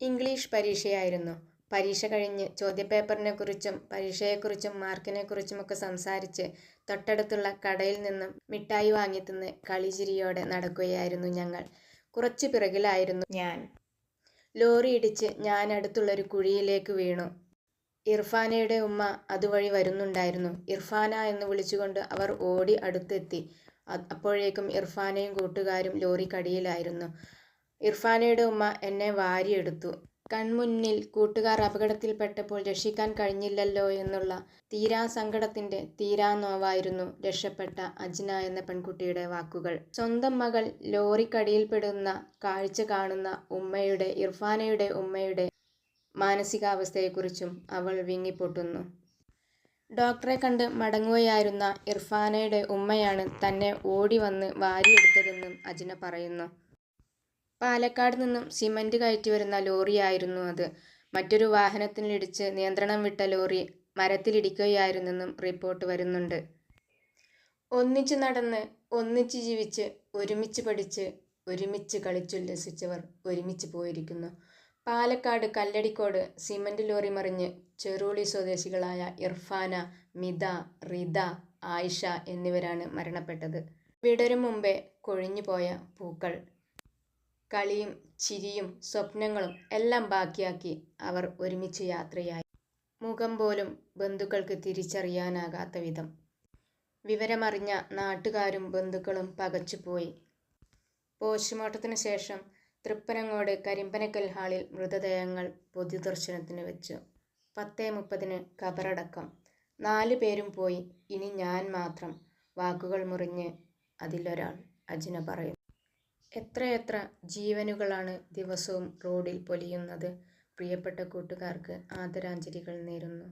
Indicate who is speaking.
Speaker 1: English പരീക്ഷയായിരുന്നു. പരീക്ഷ കഴിഞ്ഞ് ചോദ്യപേപ്പറിനെക്കുറിച്ചും പരീക്ഷയെക്കുറിച്ചും മാർക്കിനെക്കുറിച്ചുമൊക്കെ സംസാരിച്ച് തൊട്ടടുത്തുള്ള കടയിൽ നിന്നും മിഠായി വാങ്ങിത്തിന്ന് കളിചിരിയോടെ നടക്കുകയായിരുന്നു ഞങ്ങൾ. കുറച്ച് പിറകിലായിരുന്നു ഞാൻ. ലോറി ഇടിച്ച് ഞാൻ അടുത്തുള്ളൊരു കുഴിയിലേക്ക് വീണു. ഇർഫാനയുടെ ഉമ്മ അതുവഴി വരുന്നുണ്ടായിരുന്നു. ഇർഫാന എന്ന് വിളിച്ചുകൊണ്ട് അവർ ഓടി അടുത്തെത്തി. അപ്പോഴേക്കും ഇർഫാനയും കൂട്ടുകാരും ലോറിക്കടിയിലായിരുന്നു. ഇർഫാനയുടെ ഉമ്മ എന്നെ വാരിയെടുത്തു. കൺമുന്നിൽ കൂട്ടുകാർ അപകടത്തിൽപ്പെട്ടപ്പോൾ രക്ഷിക്കാൻ കഴിഞ്ഞില്ലല്ലോ എന്നുള്ള തീരാ സങ്കടത്തിന്റെ തീരാ നോവായിരുന്നു രക്ഷപ്പെട്ട അജ്ന എന്ന പെൺകുട്ടിയുടെ വാക്കുകൾ. സ്വന്തം മകൾ ലോറിക്കടിയിൽപ്പെടുന്ന കാഴ്ച കാണുന്ന ഉമ്മയുടെ ഇർഫാനയുടെ ഉമ്മയുടെ മാനസികാവസ്ഥയെക്കുറിച്ചും അവൾ വിങ്ങിപ്പൊട്ടുന്നു. ഡോക്ടറെ കണ്ട് മടങ്ങുകയായിരുന്ന ഇർഫാനയുടെ ഉമ്മയാണ് തന്നെ ഓടി വന്ന് വാരിയെടുത്തതെന്നും അജ്ന പറയുന്നു. പാലക്കാട് നിന്നും സിമന്റ് കയറ്റി വരുന്ന ലോറിയായിരുന്നു അത്. മറ്റൊരു വാഹനത്തിലിടിച്ച് നിയന്ത്രണം വിട്ട ലോറി മരത്തിലിടിക്കുകയായിരുന്നെന്നും റിപ്പോർട്ട് വരുന്നുണ്ട്. ഒന്നിച്ചു നടന്ന് ഒന്നിച്ച് ജീവിച്ച് ഒരുമിച്ച് പഠിച്ച് ഒരുമിച്ച് കളിച്ചുല്ലസിച്ചവർ ഒരുമിച്ച് പോയിരിക്കുന്നു. പാലക്കാട് കല്ലടിക്കോട് സിമന്റ് ലോറി മറിഞ്ഞ് ചെറുളി സ്വദേശികളായ ഇർഫാന, മിത, റിത, ആയിഷ എന്നിവരാണ് മരണപ്പെട്ടത്. വിടരും മുമ്പേ കൊഴിഞ്ഞുപോയ പൂക്കൾ. കളിയും ചിരിയും സ്വപ്നങ്ങളും എല്ലാം ബാക്കിയാക്കി അവർ ഒരുമിച്ച് യാത്രയായി. മുഖം പോലും ബന്ധുക്കൾക്ക് തിരിച്ചറിയാനാകാത്ത വിധം. വിവരമറിഞ്ഞ നാട്ടുകാരും ബന്ധുക്കളും പകച്ചുപോയി. പോസ്റ്റ്മോർട്ടത്തിനു ശേഷം തൃപ്പനങ്ങോട് കരിമ്പനക്കൽ ഹാളിൽ മൃതദേഹങ്ങൾ പൊതുദർശനത്തിന് വെച്ചു. പത്തേ മുപ്പതിന് കബറടക്കം നാല് പേരും പോയി ഇനി ഞാൻ മാത്രം. വാക്കുകൾ മുറിഞ്ഞ് അതിലൊരാൾ അജിന പറയുന്നു. എത്രയെത്ര ജീവനുകളാണ് ദിവസവും റോഡിൽ പൊലിയുന്നത്. പ്രിയപ്പെട്ട കൂട്ടുകാർക്ക് ആദരാഞ്ജലികൾ നേരുന്നു.